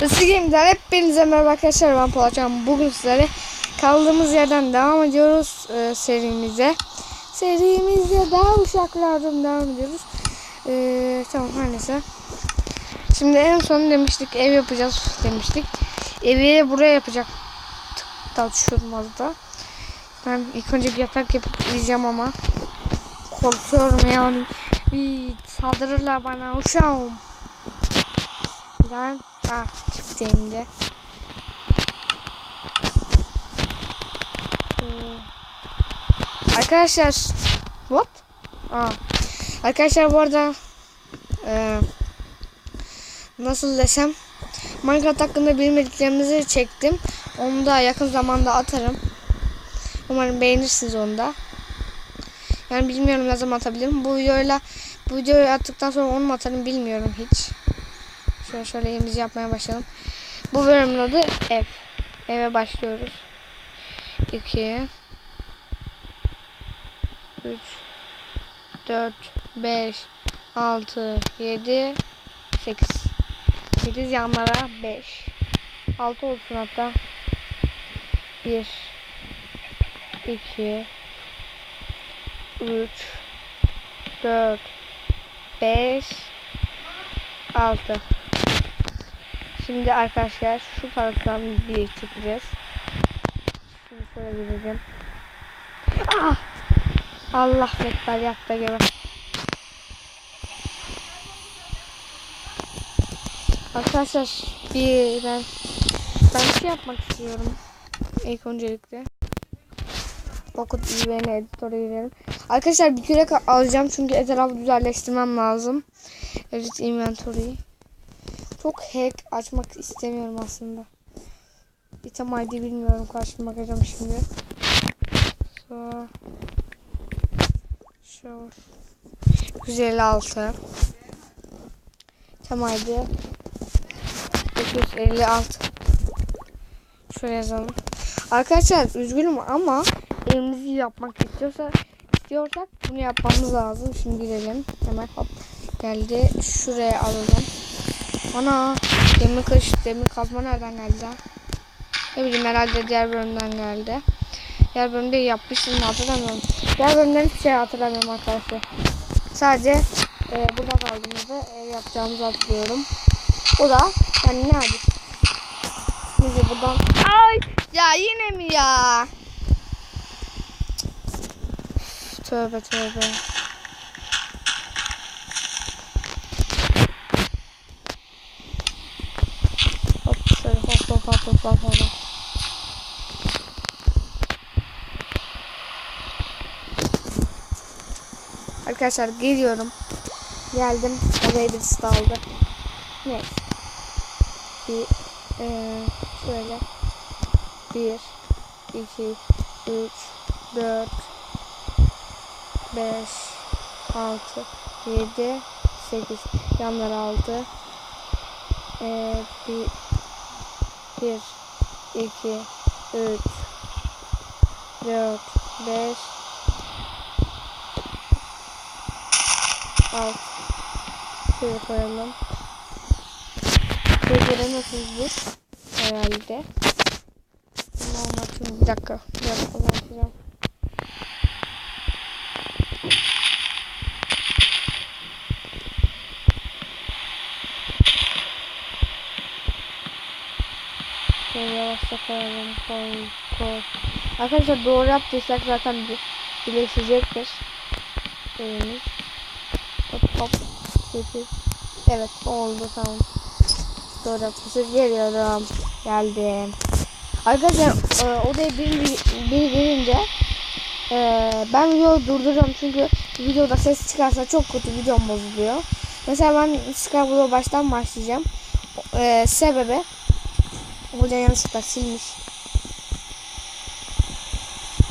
Hızlı Game'den hepinize merhaba arkadaşlar ben Polatcan. Bugün sizlere kaldığımız yerden devam ediyoruz e, serimize. Serimize daha uşaklardan devam ediyoruz. E, tamam her neyse. Şimdi en son demiştik ev yapacağız demiştik. Evi buraya yapacak. Tartışıyordum az. Ben ilk önce bir yatak yapıp gideceğim ama korkuyorum yani. Bir saldırırlar bana uşağım. Ben ah çıktığımda. Ee, Arkadaşlar what? Aa. Arkadaşlar bu arada e, nasıl desem Minecraft hakkında bilmediklerimizi çektim. Onu da yakın zamanda atarım. Umarım beğenirsiniz onu da. Yani bilmiyorum ne zaman atabilirim. Bu videoyla bu videoyu attıktan sonra onu mu atarım bilmiyorum hiç. Şöyle şöyle yemeğimizi yapmaya başlayalım. Bu bölümün adı ev. Eve başlıyoruz. 2 3 4 5 6 7 8 8 yanlara 5 6 olsun hatta. 1 2 3 4 5 6 Şimdi arkadaşlar şu taraftan bir çekeceğiz. Şimdi şöyle gireceğim. Ah! Allah bekler yaktı gibi. Arkadaşlar bir ben ben şey yapmak istiyorum. İlk öncelikle. Vakit iyi beni editöre girelim. Arkadaşlar bir kürek alacağım çünkü etrafı güzelleştirmem lazım. Evet inventory'yi. Çok hack açmak istemiyorum aslında. Item ID bilmiyorum. Karşıma bakacağım şimdi. So. Şu. 156. Item ID. 956. Şöyle yazalım. Arkadaşlar üzgünüm ama evimizi yapmak istiyorsa istiyorsak bunu yapmamız lazım. Şimdi gidelim. Hemen hop geldi. Şuraya alalım. Ana demir kış, demir kazma nereden geldi lan? Ne bileyim herhalde diğer bölümden geldi. Diğer bölümde yapmıştım hatırlamıyorum. Diğer bölümden hiçbir şey hatırlamıyorum arkadaşlar. Sadece e, burada kaldığımızda ev yapacağımızı hatırlıyorum. O da yani ne hadi. Şimdi buradan. Ay ya yine mi ya? Tövbe tövbe. Hop hop hop hop hop. Arkadaşlar geliyorum. Geldim. Oraya birisi daldı. Neyse. Bir eee şöyle. Bir, iki, üç, dört, beş, altı, yedi, sekiz. Yanlar aldı. Ee, bir, bir, iki, üç, dört, beş, altı. Şöyle koyalım. Beceri nasıldır? Herhalde. Anlatayım. Bir dakika. Bir dakika koyalım. Koy. Arkadaşlar doğru yaptıysak zaten bi- birleşecektir. Elimiz. Hop hop. Evet oldu tamam. Doğru yapmışız. Geliyorum. Geldim. Arkadaşlar e, odaya biri, biri gelince e, ben videoyu durduracağım çünkü videoda ses çıkarsa çok kötü videom bozuluyor. Mesela ben Skyblock'a baştan başlayacağım. E, sebebi Hoca yanlışlıkla silmiş.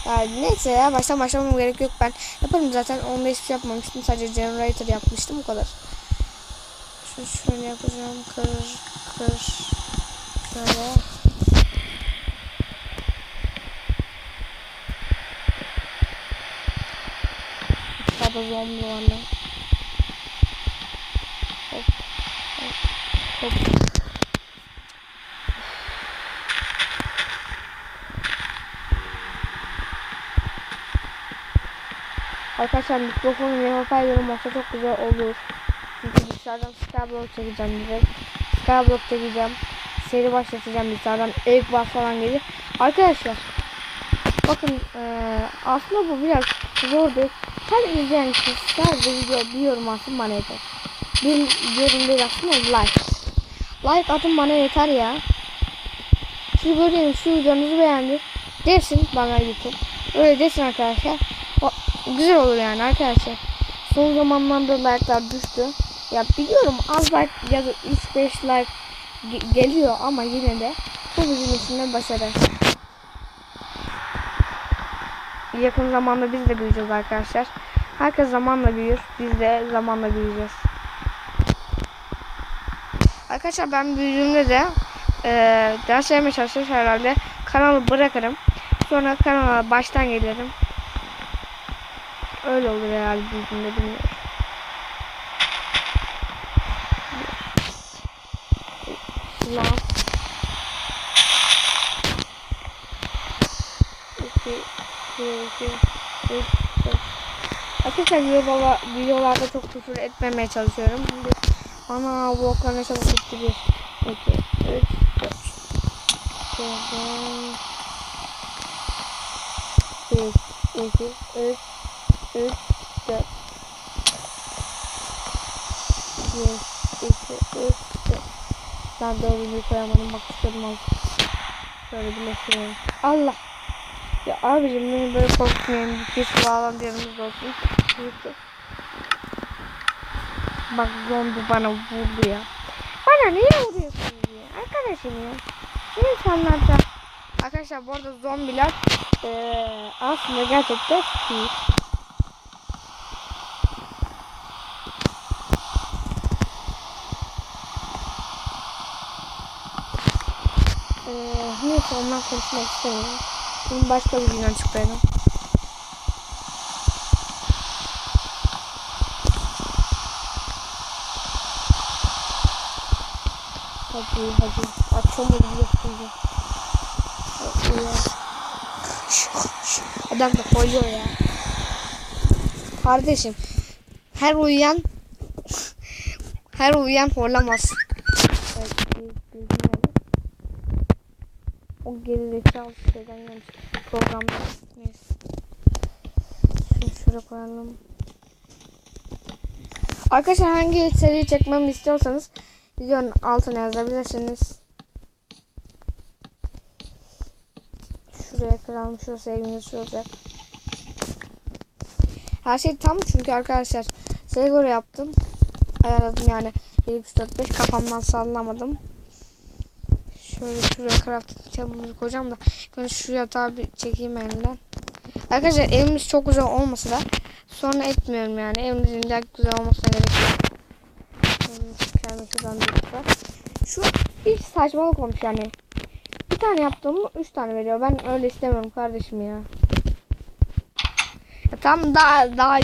Yani neyse ya baştan başlamam gerek yok. Ben yaparım zaten. Onda hiçbir şey yapmamıştım. Sadece generator yapmıştım. O kadar. Şunu şöyle yapacağım. Kır kır. Şöyle. Baba zombi var Hop. Hop. Hop. Arkadaşlar mikrofonum yanıma paylarım olsa çok güzel olur. Çünkü dışarıdan Skyblock çekeceğim direkt. Skyblock çekeceğim. Seri başlatacağım dışarıdan. Ilk bas falan gelir. Arkadaşlar. Bakın eee, aslında bu biraz zor değil. Her izleyen kişi sadece video bir yorum atsın bana yeter. Bir yorum değil aslında like. Like atın bana yeter ya. Siz böyle şu videonuzu beğendi. Desin bana YouTube. Öyle desin arkadaşlar. Güzel olur yani arkadaşlar. Son zamanlarda like'lar düştü. Ya biliyorum az like ya da 3-5 like ge- geliyor ama yine de bu bizim için de başarı. Yakın zamanda biz de büyüyeceğiz arkadaşlar. Herkes zamanla büyür. Biz de zamanla büyüyeceğiz. Arkadaşlar ben büyüdüğümde de e, derslerime çalışır herhalde kanalı bırakırım. Sonra kanala baştan gelirim. Öyle olur herhalde büyüdüğümde bilmiyorum. Lan. İki, iki, üç, dört. Arkadaşlar videolar, videolarda çok küfür etmemeye çalışıyorum. Şimdi ana bu oklar ne çabuk bitti. Bir, iki, üç, dört. Şöyle. Bir, iki, üç, üç, dört. Bir, iki, üç, dört. Ben dördüncüyü koyamadım. Bak istedim az. Şöyle birleştirelim. Allah. Ya abicim beni böyle korkutmayın. Bir bağlam yanımızda olsun. Bak zombi bana vurdu ya. Bana niye vuruyorsun ya? Arkadaşım ya. Bu insanlarda. Arkadaşlar bu arada zombiler eee aslında gerçekten değil. Ondan konuşmak istemiyorum. Şimdi başka bir gün açıklayalım. Hadi hadi. Akşam oldu yapınca. Adam da koyuyor ya. Kardeşim. Her uyuyan her uyuyan horlamaz. Evet, bir- bir dinleyelim. O gerizekalı şeyden gelmiş. Programda. Neyse. Şunu şuraya koyalım. Arkadaşlar hangi seri çekmemi istiyorsanız videonun altına yazabilirsiniz. Şuraya kıralım. Şurası evimiz şurası. Her şey tam çünkü arkadaşlar size yaptım. Ayarladım yani. 1, 3, 4, 5 kafamdan sallamadım. Şöyle şuraya craft tablomuzu koyacağım da. Ben şu yatağı bir çekeyim elimden. Arkadaşlar evimiz çok güzel olmasa da sonra etmiyorum yani. Evimizin de güzel olmasına gerek yok. Şu bir saçmalık olmuş yani. Bir tane yaptığımı üç tane veriyor. Ben öyle istemiyorum kardeşim ya. ya tam daha daha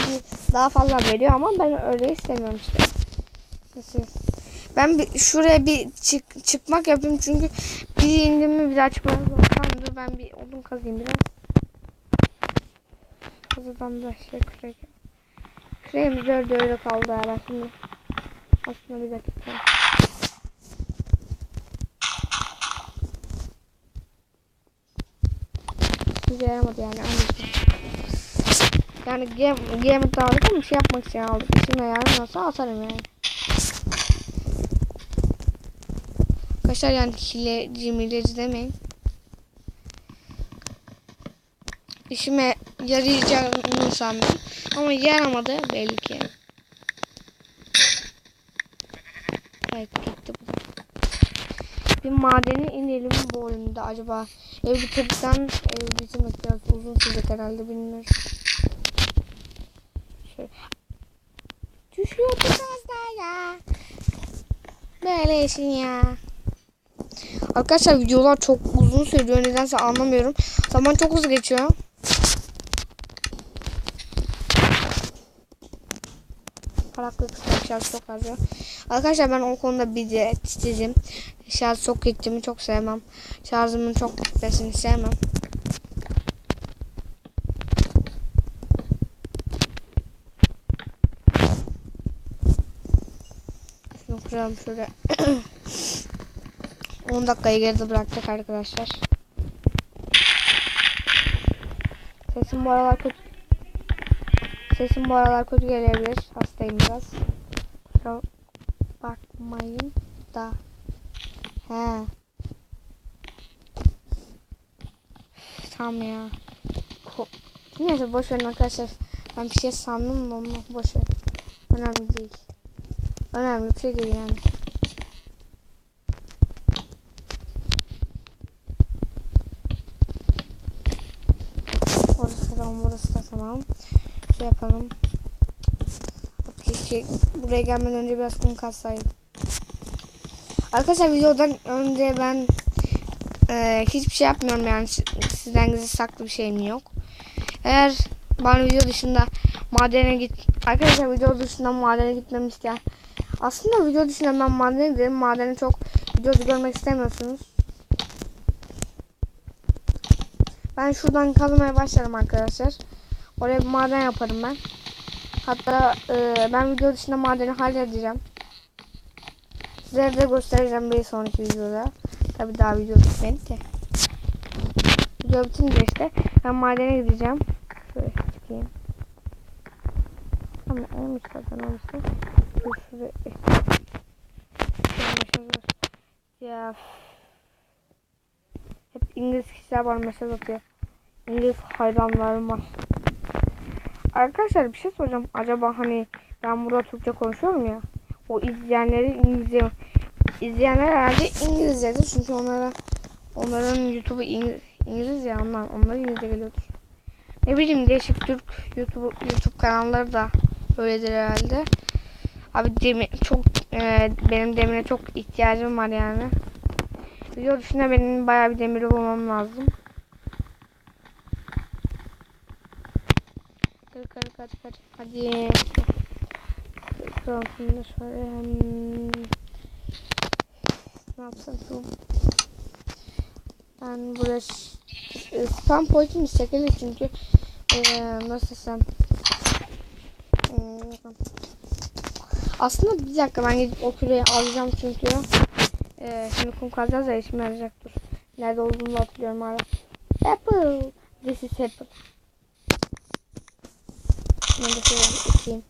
daha fazla veriyor ama ben öyle istemiyorum işte. Nasıl? Ben bir şuraya bir çık, çıkmak yapayım çünkü bir indim mi bir daha çıkmaz. Tamam dur ben bir odun kazayım biraz. Kazadan da şey kürek. Küreğimiz öyle öyle kaldı ya ben şimdi. Aslında bir dakika. Bize yaramadı yani anladım. Yani game, game aldık ama şey yapmak için aldık. Şimdi yaramıyorsa atarım yani. Arkadaşlar yani hileci mileci demeyin. İşime yarayacağını sandım. Ama yaramadı belli ki. Evet gitti bu. Bir madeni inelim bu oyunda acaba. Ev bitirdikten ev bitirmek biraz uzun sürecek herhalde bilmiyorum. Şöyle. Düşüyor biraz daha ya. Böyle işin ya. Arkadaşlar videolar çok uzun sürüyor. Nedense anlamıyorum. Zaman çok hızlı geçiyor. Paraklı şarj çok harcıyor. Arkadaşlar ben o konuda bir de titizim. Şarj çok gittiğimi çok sevmem. Şarjımın çok gitmesini sevmem. Şunu kıralım şöyle. 10 dakikayı geride bıraktık arkadaşlar. Sesim bu aralar kötü. Sesim bu aralar kötü gelebilir. Hastayım biraz. Kusura bakmayın da. He. Tamam ya. Ko Neyse boş verin arkadaşlar. Ben bir şey sandım da onu boş ver. Önemli değil. Önemli bir şey değil yani. Orası tamam, burası da tamam. Şey yapalım. Keşke buraya gelmeden önce biraz kum katsaydım. Arkadaşlar videodan önce ben e, hiçbir şey yapmıyorum yani sizden gizli saklı bir şeyim yok. Eğer bana video dışında madene git arkadaşlar video dışında madene gitmemi isteyen aslında video dışında ben madene giderim madeni çok videoda görmek istemiyorsunuz. Ben şuradan kazmaya başlarım arkadaşlar. Oraya bir maden yaparım ben. Hatta e, ben video dışında madeni halledeceğim. Sizlere de göstereceğim bir sonraki videoda. Tabi daha video bitmedi de. Video bitince işte ben madene gideceğim. Şöyle çıkayım. Tamam en üst kattan olursa. Dur şuraya. Ya. Hep İngiliz kişiler bana mesaj atıyor. İngiliz hayranlarım var. Arkadaşlar bir şey soracağım. Acaba hani ben burada Türkçe konuşuyorum ya. O izleyenleri İngilizce izleyenler herhalde İngilizcedir. Çünkü onlara onların YouTube'u İngiliz, İngiliz ya onlar. İngilizce geliyordur. Ne bileyim değişik Türk YouTube YouTube kanalları da öyledir herhalde. Abi demir çok e, benim demire çok ihtiyacım var yani. Video dışında benim bayağı bir demir bulmam lazım. Kır. Hadi. Kıralım şimdi şöyle. Hmm. Ne yapsam şu. Ben buraya e, spam point'ini çekelim çünkü ee, nasıl desem hmm. aslında bir dakika ben gidip o küreyi alacağım çünkü ee, şimdi kum kazacağız ya işime yarayacaktır nerede olduğunu hatırlıyorum hala apple this is apple de şöyle içeyim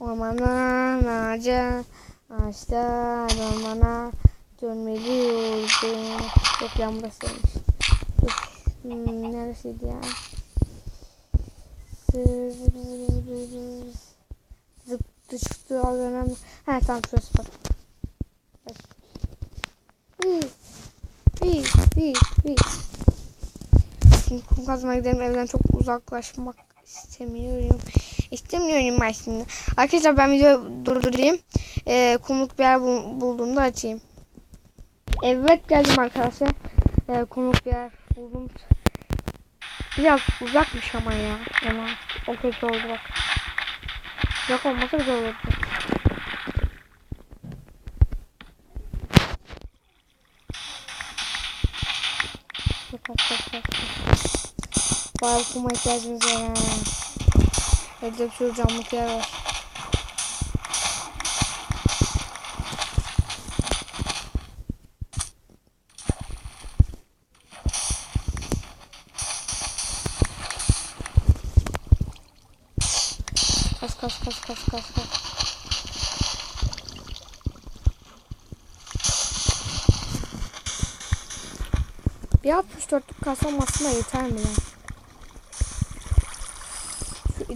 ormana ağaca ağaçta ormana dönmeli yolcum yok yan burasıymış dur hmm, neresiydi ya? Zıp düştü alıyorum he tamam şurası bak. Hii, hii, hii, hii. Şimdi kum kazmaya gidelim evden çok uzaklaşmak istemiyorum. İstemiyorum aslında. Arkadaşlar ben videoyu durdurayım. Ee, kumluk bir yer bul bulduğumda açayım. Evet geldim arkadaşlar. Ee, kumluk bir yer buldum. Biraz uzakmış ama ya. Ama o kötü oldu bak. Yok olmasa güzel olurdu. Yok yok yok. Bayağı kuma ihtiyacımız var. Evde bir sürü camlık yer var. Kas kas kas kas kas kas. Bir 64'lük kasam aslında yeter mi ya?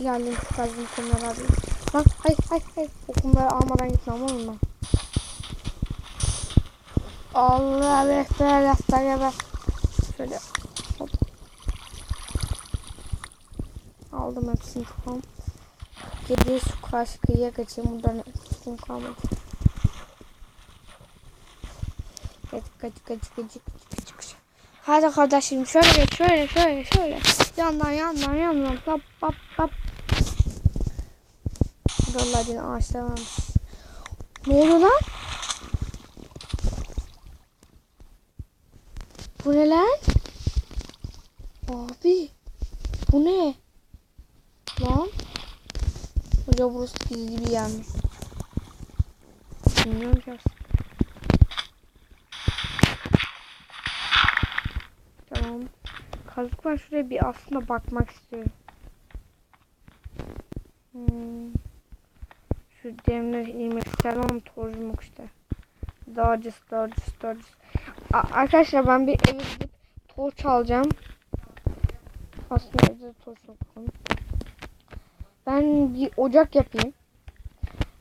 Şu kazın kumları alayım. Lan hay hay hay. O kumları almadan gitmem olur mu? Allah rehber rehber rehber. Şöyle hop. Aldım hepsini tamam. Geriye şu karşı kıyıya kaçayım. Buradan kum kalmadı. Kaç kaç kaç kaç kaç kaç. Hadi kardeşim şöyle şöyle şöyle şöyle. Yandan yandan yandan hop hop. Vallahi yine ağaçlar varmış. Ne oldu lan? Bu ne lan? Abi. Bu ne? Lan. Hoca burası gizli bir yermiş. Bilmiyorum ki. Tamam. Kazık var şuraya bir aslında bakmak istiyorum. Hmm. Demir ilmek isterim ama işte. Dağcısı, dağcısı, dağcısı. A- Arkadaşlar ben bir eve gidip torç alacağım. Aslında evde torç yok. Ben bir ocak yapayım.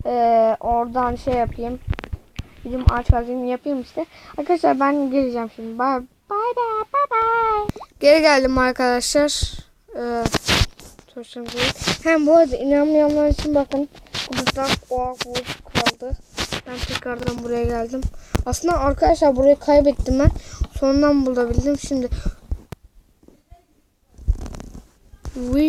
Ee, oradan şey yapayım. Bizim ağaç kazayım yapayım işte. Arkadaşlar ben geleceğim şimdi. Bye bye bye bye bye. Geri geldim arkadaşlar. Ee. Hem bu arada inanmayanlar için bakın. Burada oğak vurdu kaldı. Ben tekrardan buraya geldim. Aslında arkadaşlar burayı kaybettim ben. Sonradan bulabildim. Şimdi We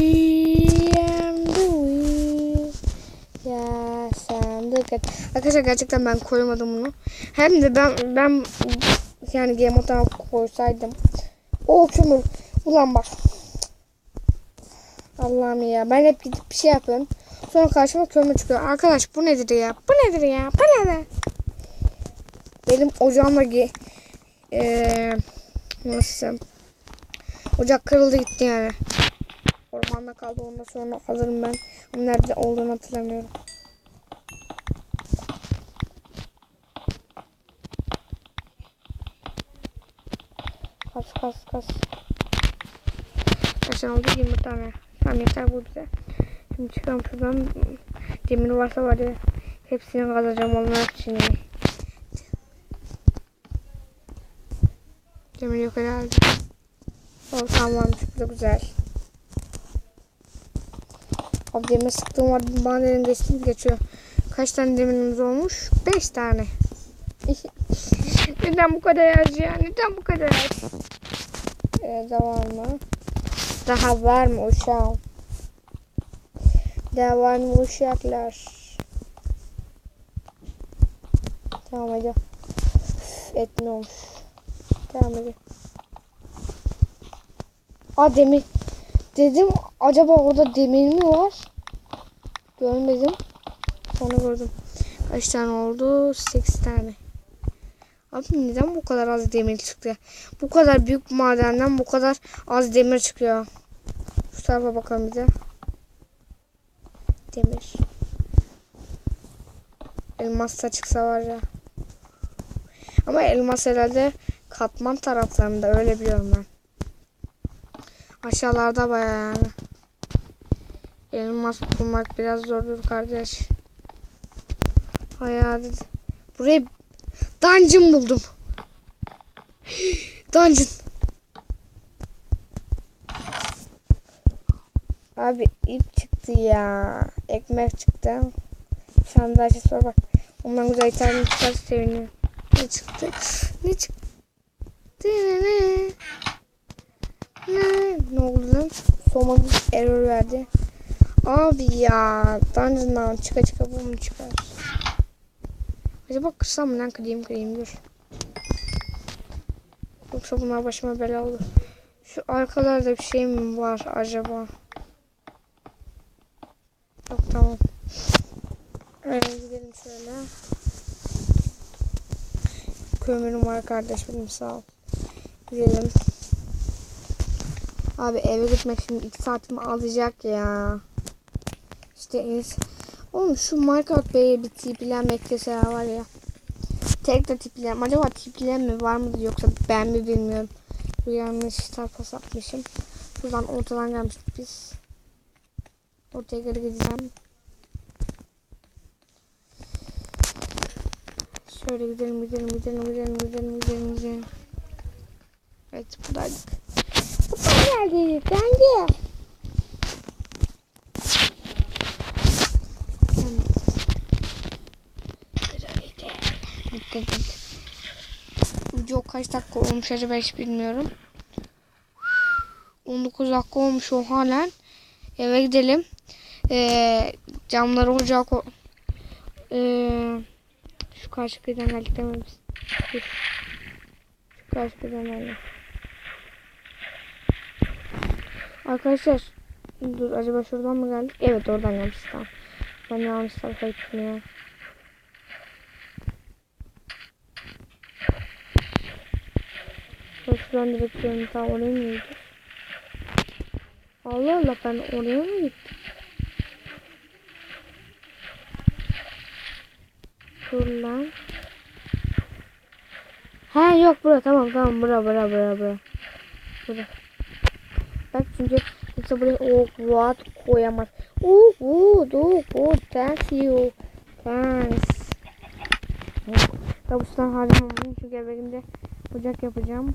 am the we. Ya sen de kat- Arkadaşlar gerçekten ben koymadım bunu. Hem de ben ben yani game mode'dan koysaydım. O kömür. Ulan bak. Allah'ım ya. Ben hep gidip bir şey yapıyorum. Sonra karşıma kömür çıkıyor. Arkadaş bu nedir ya? Bu nedir ya? Bu nedir? Benim ocağımla gi eee nasıl Ocak kırıldı gitti yani. Ormanda kaldı ondan sonra alırım ben. Nerede olduğunu hatırlamıyorum. Kas kas kas. Kaç oldu? 20 tane. Tamam yeter bu bize. Şimdi çıkalım şuradan. Demir varsa var ya. Hepsini kazacağım onlar için. Demir yok herhalde. O tamammış. Bu da güzel. Abi demir sıktığım var. Bana dedim geçtim geçiyor. Kaç tane demirimiz olmuş? 5 tane. Neden bu kadar az ya? Neden bu kadar az? Ee, var mı? Daha var mı uşağım? Mı uşaklar? Tamam hadi. Üf, Etmiyormuş. Tamam hadi. Aa demir. Dedim acaba orada demir mi var? Görmedim. Onu gördüm. Kaç tane oldu? 8 tane. Abi neden bu kadar az demir çıktı? Bu kadar büyük madenden bu kadar az demir çıkıyor. Şu tarafa bakalım bir de. Demir. Elmas da çıksa var ya. Ama elmas herhalde katman taraflarında öyle biliyorum ben. Aşağılarda bayağı yani. Elmas bulmak biraz zordur kardeş. Hayal Buraya dungeon buldum. dungeon. Abi ip çıktı ya. Ekmek çıktı. Sandalye sor bak. Ondan güzel item çıkarsa seviniyorum. Ne çıktı? Ne çıktı? Ne ne? Ne? Ne oldu lan? Soma bir error verdi. Abi ya. Dungeon'dan çıka çıka bu mu çıkar? Acaba kırsam mı lan kırayım kırayım dur. Yoksa bunlar başıma bela olur. Şu arkalarda bir şey mi var acaba? Tamam. Ee, gidelim şöyle. Kömürüm var kardeş benim sağ ol. Gidelim. Abi eve gitmek şimdi 2 saatimi alacak ya. İşte iyisi- Oğlum şu Minecraft Bey'e bir tipilen bekleseler var ya. Tek de tipilen. Acaba tipilen mi var mı yoksa ben mi bilmiyorum. Bu yanlış tarafa sapmışım. Şuradan ortadan gelmiştik biz. Ortaya geri gideceğim. Şöyle gidelim gidelim gidelim gidelim gidelim gidelim gidelim. Evet buradaydık. Buradan geldik. Geldi. Video kaç dakika olmuş acaba hiç bilmiyorum. 19 dakika olmuş o halen. Eve gidelim. Ee, camları ocağa ko ee, şu karşı kıyıdan geldik değil mi biz? Dur. Şu karşı kıyıdan geldik. Arkadaşlar dur acaba şuradan mı geldik? Evet oradan gelmişiz tamam. Ben yanlış tarafa gitmiyorum. Bak şuradan direkt dönüyorum. Tamam oraya mı gittik? Allah Allah ben oraya mı gittim? Dur lan. Ha yok bura tamam tamam bura bura bura bura. Bura. Bak çünkü yoksa buraya oh what koyamaz. Oh good oh good thank you. Thanks. Kabustan harcamamın çünkü evimde ocak yapacağım.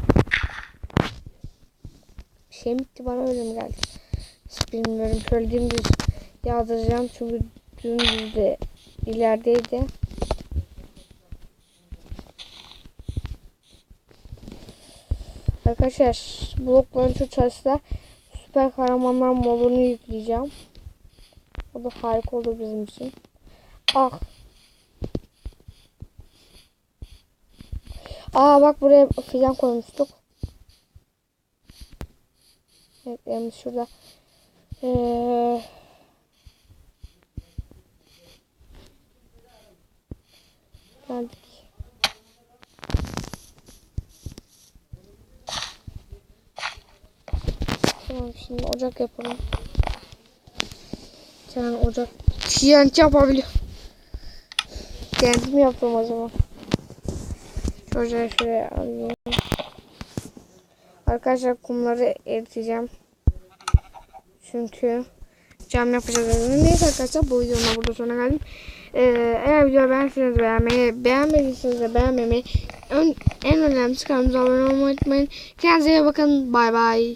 Bir şey mi gitti bana öyle mi geldi? Hiç bilmiyorum. Şöyle dümdüz yazdıracağım çünkü dümdüz de ilerideydi. Arkadaşlar blok launcher çalışsa süper kahramanlar modunu yükleyeceğim. O da harika olur bizim için. Ah. Aa bak buraya filan koymuştuk. Evet yani şurada. Ee, geldik. Tamam şimdi ocak yapalım. Sen ocak TNT yapabiliyor. Kendim yaptım o zaman. Şuraya alayım. Arkadaşlar kumları eriteceğim. Çünkü cam yapacağız. Neyse arkadaşlar bu videonun burada sonuna geldim. Ee, eğer videoyu beğendiyseniz beğenmeyi, beğenmediyseniz de beğenmemeyi, en, en önemlisi kanalımıza abone olmayı unutmayın. Kendinize iyi bakın. Bay bay.